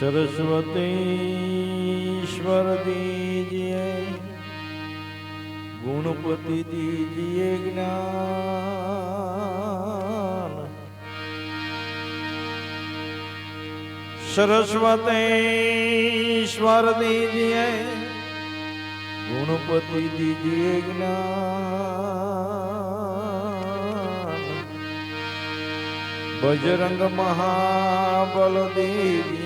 सरस्वतीश्वर दीजिए गुणपति दीजिए ज्ञान सरस्वतीश्वर दीजिए गुणपति दीजिए ज्ञान बजरंग महाबल दीजिए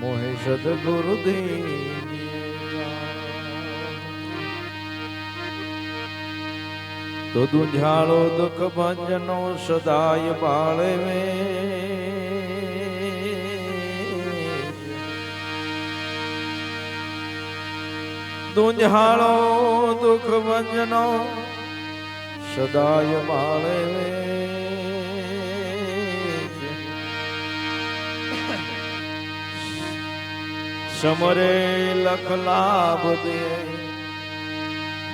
મોહે સદગુરુદેવ તો દુંઝાળો દુઃખ ભંજનો સદાય બાળવે દુંઝાળો દુઃખ ભંજનો સદાય બાળવે સમરે લખ લાભ દે.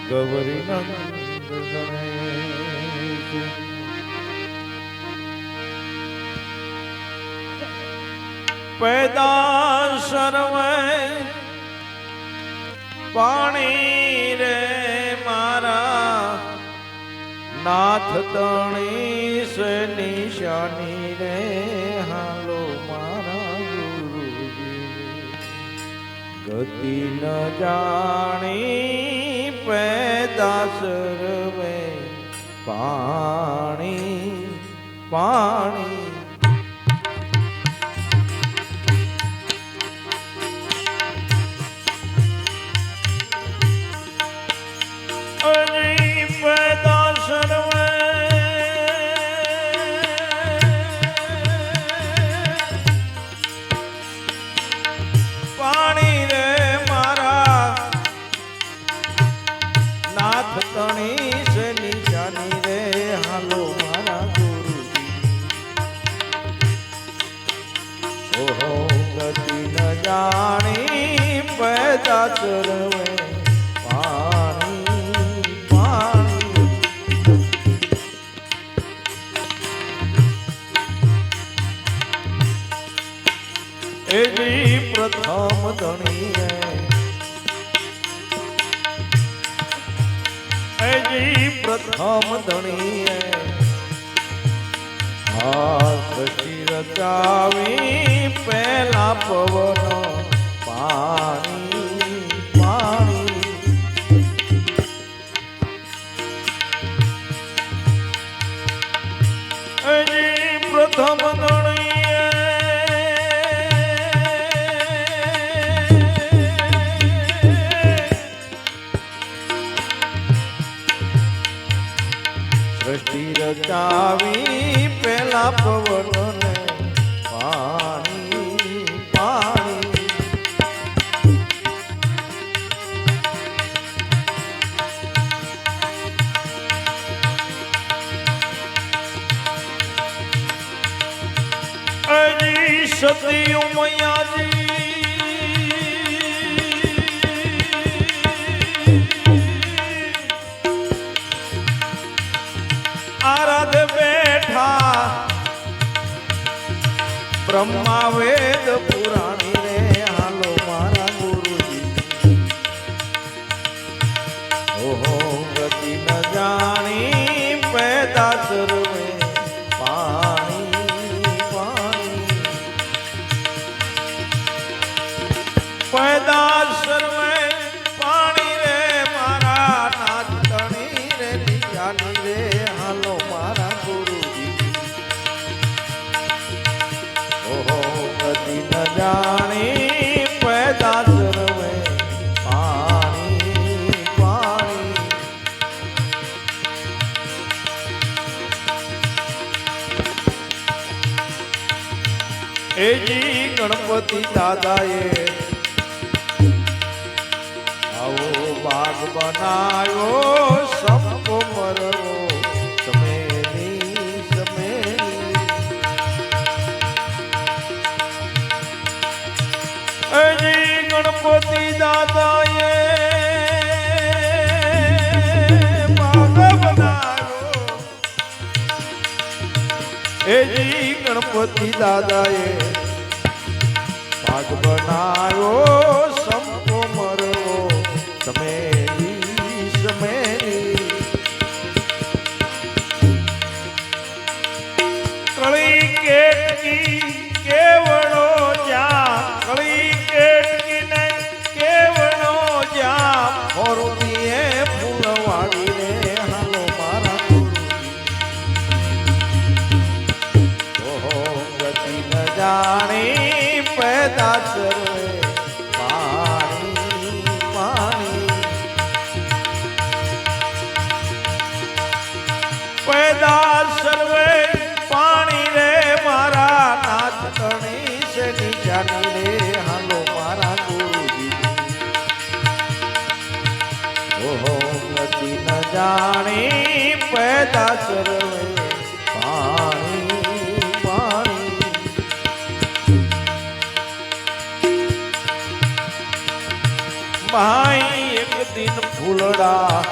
ગૌરી નંદ પેદા સર્વે પાણી રે મારા નાથ તણી સે નિશાની રે. ગતિ ન જાણી પેદા સર્વે. પાણી પાણી તણી છે નિશાની રે હાલો મારા ગુરુજી ઓહો ગતિ ન જાણી, પેદા ચરવે પાણી પ્રથમ ધણીએ એજી પ્રથમ ધણીએ હાથ રચાવી પહેલા પવન પાણી સૃષ્ટિ રચાવી પેલા પવનને પાણી પાણી. સતી ઉમૈયાજી બ્રહ્મા વેદ પુરાણી. એજી ગણપતિ દાદાએ આવો બાગ બનાવ્યો સંપો મરવો ગણપતિ દાદાએ ભાગ બનાવ્યો સંપો મરવો તમે કેવણો જ્યાં કળી કેટકીને કેવણો જ્યાં પેદા સર્વે પાણી રે મારા નાથ તણી છે નિજાની રે હાલો મારા ગુરુજી ઓહો ગતિ ન જાણી પેદા સર્વે પાણી પાણી ભાઈ એક દિન ફૂલડા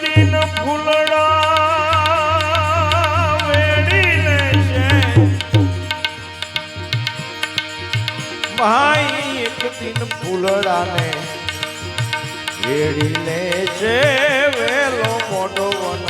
દિન ફૂલડા વેડીને ભાઈ એક દિન ફૂલડાને વેડી છે વેલો મોટો વન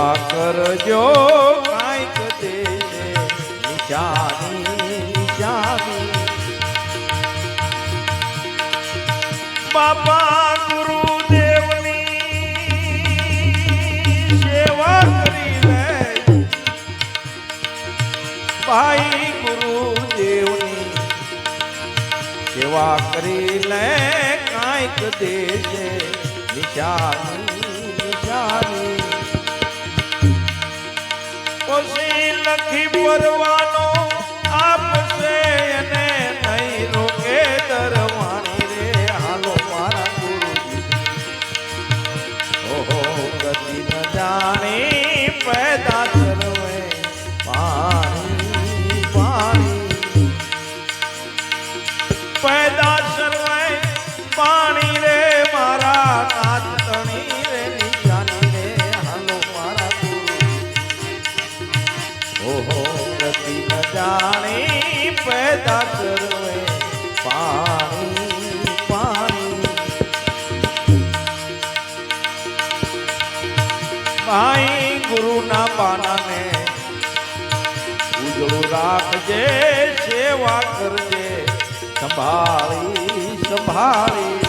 સેવા કરજો, કાંઈક દે નિશાની નિશાની બાપા ગુરુદેવની સેવા કરી લે ભાઈ ગુરુદેવની સેવા કરી લે કાંઈક દેશે નિશાની નિશાની. લખી પરવાનો આપશે અને નહીં રોકે દરવાણી રે. હાલો મારા ગુરુ ઓહો ગતિ ન જાણી જાણી પેદા સર્વે પાણી પાણી. ભાઈ ગુરુના પાનાને ઉજળું રાખજે સેવા કરજે સંભાળી સંભાળી.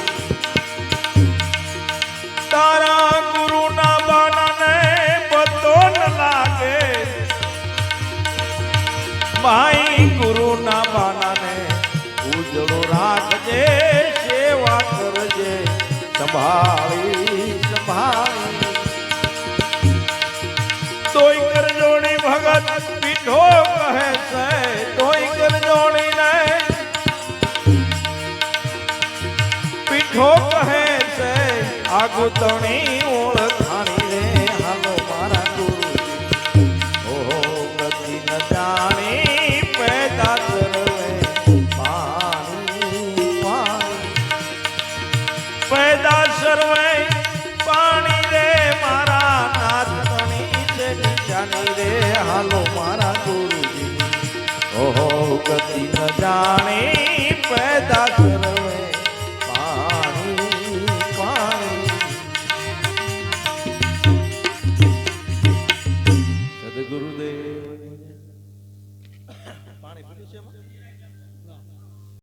ગતિ ન જાણે પેદા